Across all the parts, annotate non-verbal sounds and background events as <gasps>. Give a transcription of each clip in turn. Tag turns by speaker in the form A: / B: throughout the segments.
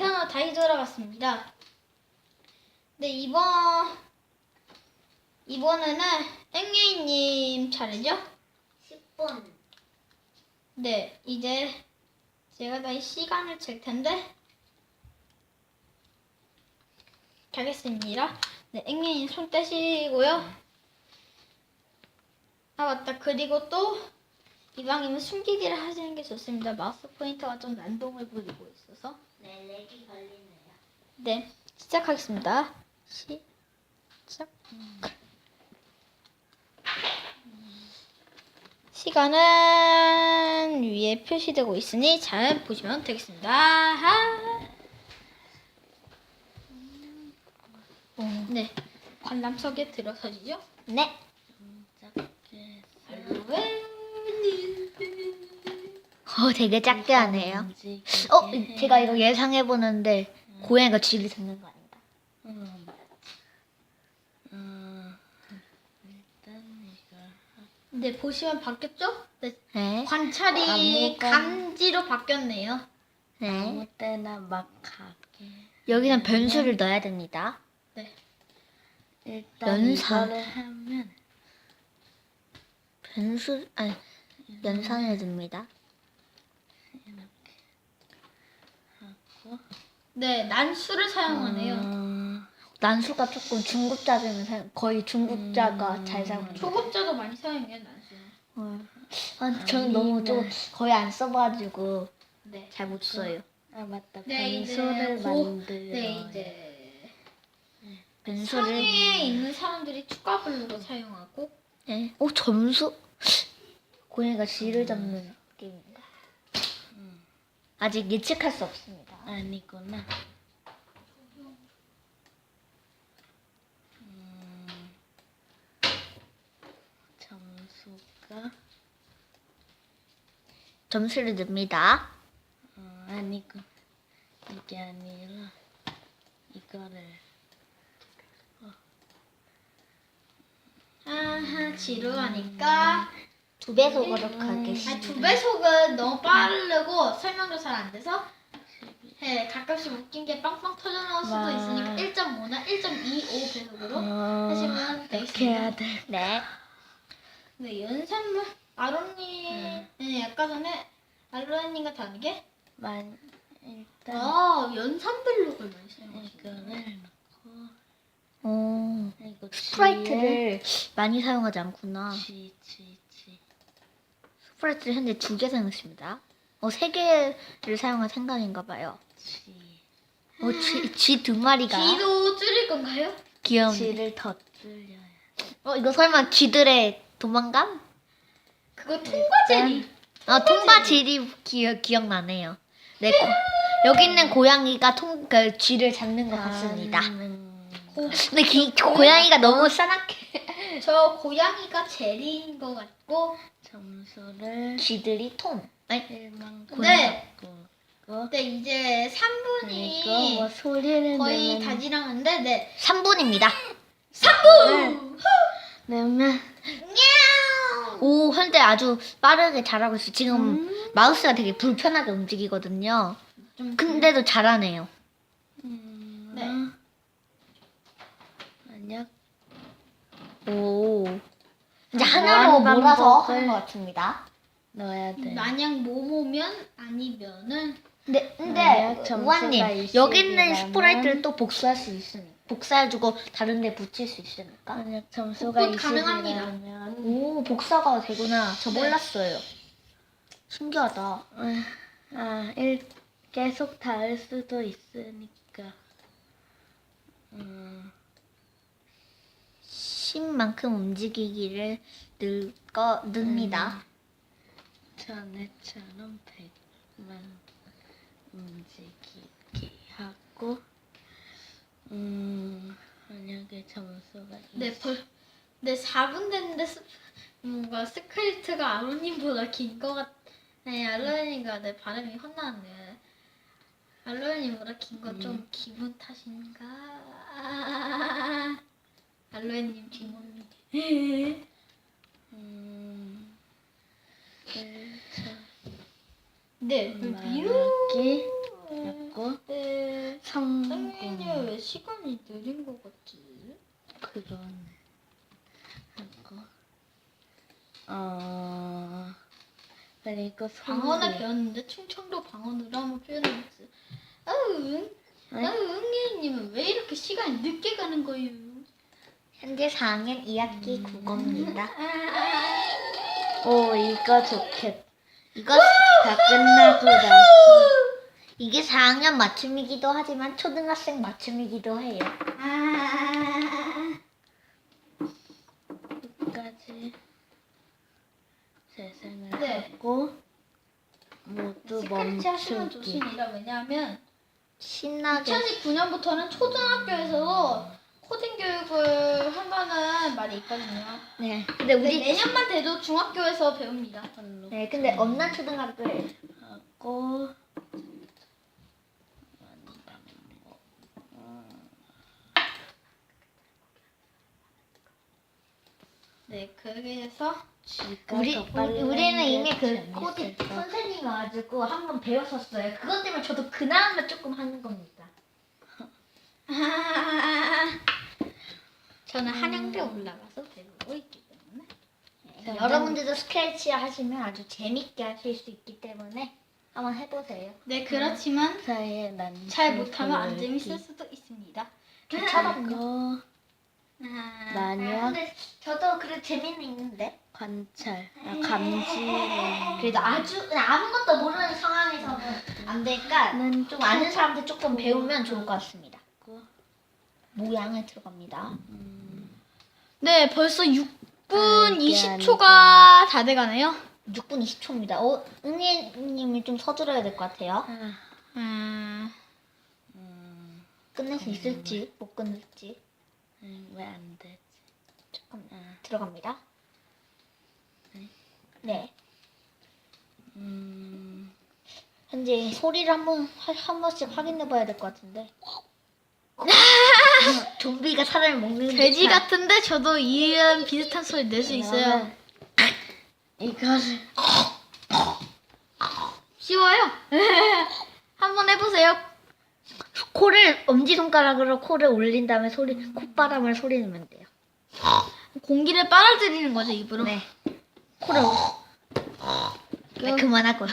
A: 2편으로 다시 돌아왔습니다. 네, 이번, 이번에는 앵예이님 차례죠?
B: 10분.
A: 네, 이제 제가 다시 시간을 잴 텐데, 가겠습니다. 네, 앵예이님 손 떼시고요. 아, 맞다. 그리고 또, 이방이면 숨기기를 하시는 게 좋습니다. 마우스 포인터가 좀 난동을 부리고 있어서.
B: 네, 렉이 걸리네요.
A: 네, 시작하겠습니다. 시작. 시간은 위에 표시되고 있으니 잘 보시면 되겠습니다. 하. 네, 관람석에 들어서지죠.
B: 네.
C: 작게
B: 어, 되게 작게 하네요. 어,
C: 해.
B: 제가 이거 예상해 보는데 고양이가 쥐를 잡는 거 아닌가?
C: 음. 일단 이거
A: 네, 보시면 바뀌었죠? 네,
B: 네.
A: 관찰이
C: 아무거나.
A: 감지로 바뀌었네요.
B: 네.
C: 아무 때나 막 하게.
B: 여기는 변수를 넣어야 됩니다.
A: 네,
C: 일단
B: 연산.
C: 이거를 하면
B: 변수 아니 연산을 듭니다.
C: 이렇게 하고
A: 네, 난수를 사용하네요.
C: 어,
B: 난수가 조금 중급자들은 사용, 거의 중급자가 잘 사용해요.
A: 초급자도 많이 사용해요.
B: 어. 아, 저는 너무 좀 거의 안 써가지고
A: 네.
B: 잘 못 써요.
C: 아 맞다
A: 네, 이제 고-
C: 만들어
A: 네, 이제
B: 변수를
A: 상위에 있는 사람들이 추가블록을 사용하고
B: 네. 오 점수 고양이가 쥐를 잡는 게임인가? 아직 예측할 수 없습니다.
C: 아니구나. 음, 점수가
B: 점수를 듭니다.
C: 어, 아니고 이게 아니라 이거를
A: 아하 지루하니까
B: 두 배속으로 가겠습니다.
A: 두 배속은 너무 빠르고 설명도 잘 안 돼서 네, 가끔씩 웃긴 게 빵빵 터져 나올 수도
C: 와.
A: 있으니까 1.5나 1.25 배속으로 하시면
C: 이렇게
A: 되겠습니다.
C: 해야 돼.
B: 네.
A: 네, 연산물 아론님 네, 아까 전에 아론님과 다르게
C: 만 일단
A: 아 연산블록을 많이 사용하시네요.
C: 이거를 넣고
B: 오.
C: 이거
B: 스프라이트를 많이 사용하지 않구나.
C: G
B: 스프라이트를 현재 두 개 사용했습니다. 어, 세 개를 사용할 생각인가 봐요. 어, 쥐, 쥐두 마리가
A: 뒤로 줄일 건가요?
B: 귀여운.
C: G를 더 줄여야
B: 어, 이거 설마 쥐들의 도망감?
A: 그거 통과제리.
B: 아, 통과 쥐리 기억, 기억나네요. 네, 고, 여기 있는 고양이가 통, 그, 쥐를 잡는 것 같습니다.
C: 하는
B: 근데 기, 고양이가 너무 싸납게. <laughs>
A: 저 고양이가 제리인 것 같고
C: 점수를
B: 쥐들이 통. 아니,
C: 1만
A: 네. 고네 이제
C: 그리고 뭐
A: 3분이
C: 소리를
A: 거의
C: 내면
A: 다 지나갔는데 네
B: 3분입니다.
A: 3분!
C: 내면
B: 오, 현재 아주 빠르게 잘하고 있어요. 지금 마우스가 되게 불편하게 움직이거든요.
A: 좀
B: 근데도 잘하네요.
C: 음,
A: 네.
C: 만약
B: 오. 이제
C: 아,
B: 하나로
C: 반복을-
B: 하는 것 같습니다.
C: 넣어야 돼.
A: 만약 모모면 아니면은
B: 근데, 근데,
C: 만약 점수가
B: 우아님,
C: 20
B: 여기 있는
C: 이라면-
B: 스프라이트를 또 복사할 수 있으니. 복사해주고 다른 데 붙일 수 있으니까.
C: 만약 점수가
A: 복붙 가능합니다.
C: 20이라면
B: 오, 복사가 되구나. 저
A: 네.
B: 몰랐어요. 신기하다.
C: 아, 일, 계속 닿을 수도 있으니까. 음,
B: 10만큼 움직이기를 늘 거, 늡니다.
C: 전에처럼 100만 움직이기 하고, 음, 만약에 점수가
A: 네 벌, 네 4분 됐는데 스, 뭔가 스크립트가 아로님보다 긴 것 같. 네 알로님과 내 발음이 혼나는데 알로님보다 긴 거 좀 기분 탓인가? 알로님 뒷몸이.
C: 음, 네. 미루기
A: 였고
C: 성민이 왜 시간이 느린 것 같지?
A: 그런 였고 어 그리고 방언을
C: 성...
A: 배웠는데 충청도 방언으로 한번 표현해보세요. 아응 아응예님은 왜 이렇게 시간이 늦게 가는 거예요?
B: 현재 4학년 2학기 국어입니다. 음. 아, 아, 아.
C: 오 이거 좋겠다.
B: 이거
C: 다 끝나고 나서
B: 이게 4학년 맞춤이기도 하지만 초등학생 맞춤이기도 해요.
A: 아,
C: 끝까지 재생을
A: 네.
C: 하고 모두
A: 하시면
C: 멈추기.
A: 왜냐하면
B: 신나게
A: 2019년부터는 초등학교에서 코딩 교육을 한다는 말이 있거든요.
B: 네. 근데
A: 근데
B: 우리
A: 내년만 돼도 중학교에서 배웁니다.
B: 네, 근데 엄난 초등학교에
C: 하고
A: 네, 그래서
B: 우리
C: 더 빨리
B: 우리- 우리는 이미 게그
C: 재밌을까?
B: 선생님이 와가지고 한 번 배웠었어요. 그것 때문에 저도 그 다음에 조금 하는 겁니다. <laughs>
A: 저는 한양대 올라가서 배우고 있기 때문에
B: 네, 여러분들도 스크래치 하시면 아주 재밌게 하실 수 있기 때문에 한번 해보세요.
A: 네 그렇지만
C: 사이에
A: 난잘 못하면 안 재밌을 수도 있습니다.
B: 괜찮아요.
A: 아,
B: 아,
C: 마녀
B: 근데 저도 그래 재미는 있는데
C: 관찰 아, 감지
B: 그래도 아주 아무것도 모르는 상황에서는 안 되니까 좀 아는 사람들 조금 배우면 좋을 것 같습니다. 모양을 들어갑니다.
C: 음,
A: 네 벌써 6분
C: 알게,
A: 20초가 다 돼가네요.
B: 6분 20초입니다. 어, 은희님이 좀 서두르야 될 것 같아요.
C: 아,
A: 음,
C: 음,
B: 끝낼 수 있을지 못 끝낼지
C: 음, 왜안 되지?
B: 조금
C: 아,
B: 들어갑니다.
C: 네.
B: 네.
C: 음,
B: 현재 소리를 한번 한, 한 번씩 확인해 봐야 될 것 같은데. 좀비가 사람을 먹는
A: 돼지
B: 듯한
A: 같은데 저도 이런 비슷한 소리 낼 수 있어요.
C: 이거를
A: 쉬워요. <laughs> 한번 해보세요.
B: 코를 엄지 손가락으로 코를 올린 다음에 소리 콧바람을 소리 내면 돼요.
A: 공기를 빨아들이는 거죠 입으로.
B: 네. 코를 네, 그만하고요.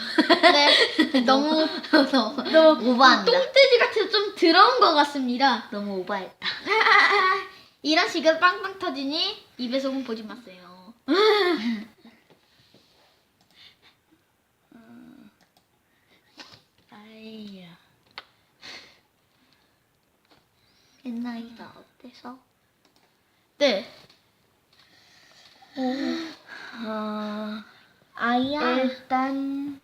A: 네. <laughs> 너무 너무
B: 너무 오버한다.
A: 똥돼지 같아서 좀 더러운 것 같습니다.
B: 너무 오버했다.
A: 이런 식으로 빵빵 터지니 입에 소금 보지 마세요. <laughs>
C: 아이야
B: 옛날이가 어때서?
A: 네.
C: 어,
B: 아 이야.
C: 일단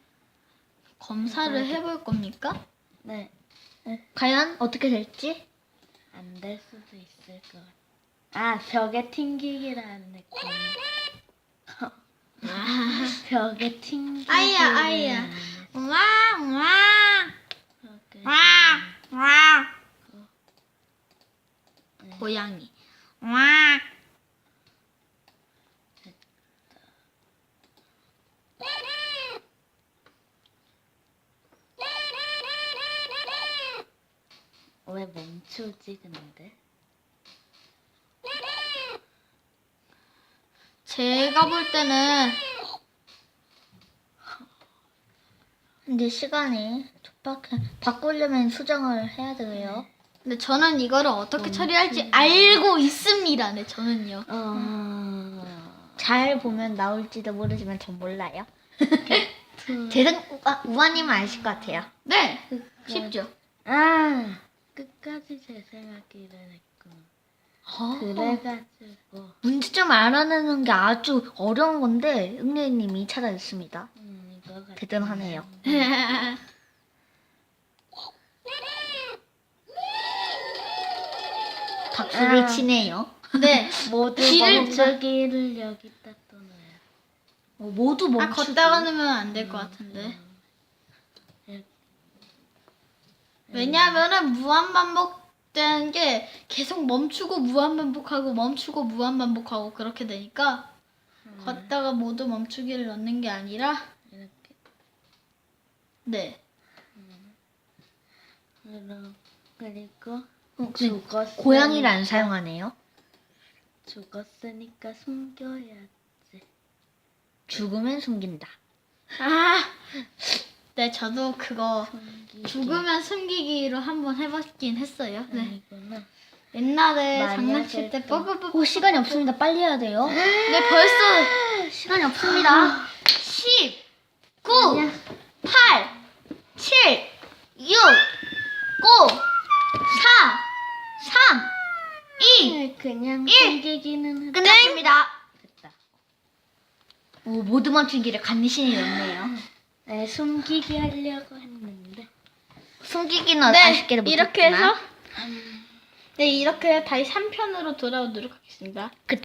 A: 검사를 해볼 겁니까?
C: 네
B: 과연 어떻게 될지?
C: 안 될 수도 있을 것 같아. 아, 벽에 튕기기라는 느낌. <laughs> 벽에 튕기기.
A: 아이야, 아이야. 와, 와,
C: 벽에
A: 와, 와. 고양이. 와.
C: 왜 멈추지 근데?
A: 제가 볼 때는
B: 이제 시간이 촉박해. 바꾸려면 수정을 해야 되고요.
A: 근데 저는 이거를 어떻게 처리할지 알고 있습니다. 네, 저는요.
C: 어.
B: 잘 보면 나올지도 모르지만 전 몰라요. 재생 <laughs> 아, 우아님은 아실 것 같아요.
A: 네, 쉽죠.
C: 아, 끝까지 재생하기를 했구나.
B: 어?
C: 그래가지고
B: 문제점 알아내는 게 아주 어려운 건데 응애님이 찾아냈습니다.
C: 음, 이거.
B: 대단하네요. <laughs> 박수를
C: 아.
B: 치네요.
A: 네. <laughs>
C: 모두
A: 길을
C: 멈추기를 여기다 또 넣어요.
B: 어, 모두
A: 아,
B: 멈추고.
A: 걷다가 넣으면 안 될 것 같은데. 왜냐하면은 무한 반복되는 게 계속 멈추고 무한 반복하고 멈추고 무한 반복하고 그렇게 되니까 걷다가 모두 멈추기를 넣는 게 아니라
C: 이렇게.
A: 네.
C: 그리고 그리고
B: 어, 근데
C: 죽었으니까
B: 고양이를 안 사용하네요.
C: 죽었으니까 숨겨야지.
B: 죽으면 숨긴다.
A: 아, 네, 저도 그거 죽으면 숨기기로 한번 해봤긴 했어요. 네.
C: 이거는
A: 옛날에 장난칠 때 뽀뽀뽀.
B: 오 시간이 없습니다. 빨리 해야 돼요. <gasps>
A: 네, 벌써
B: 시간이 없습니다. 10, 9, 8, 7, 6, 5, 4, 3, 2,
C: 그냥
B: 일.
C: 숨기기는 하자. 끝났습니다.
B: 오, 모두 맞추기를 간신히 넣네요. <laughs>
C: 네, 숨기기 하려고 했는데.
B: 숨기기는
A: 네,
B: 아쉽게도 못했지만.
A: 이렇게 해서? 네, 이렇게 다시 3편으로 돌아오도록 하겠습니다.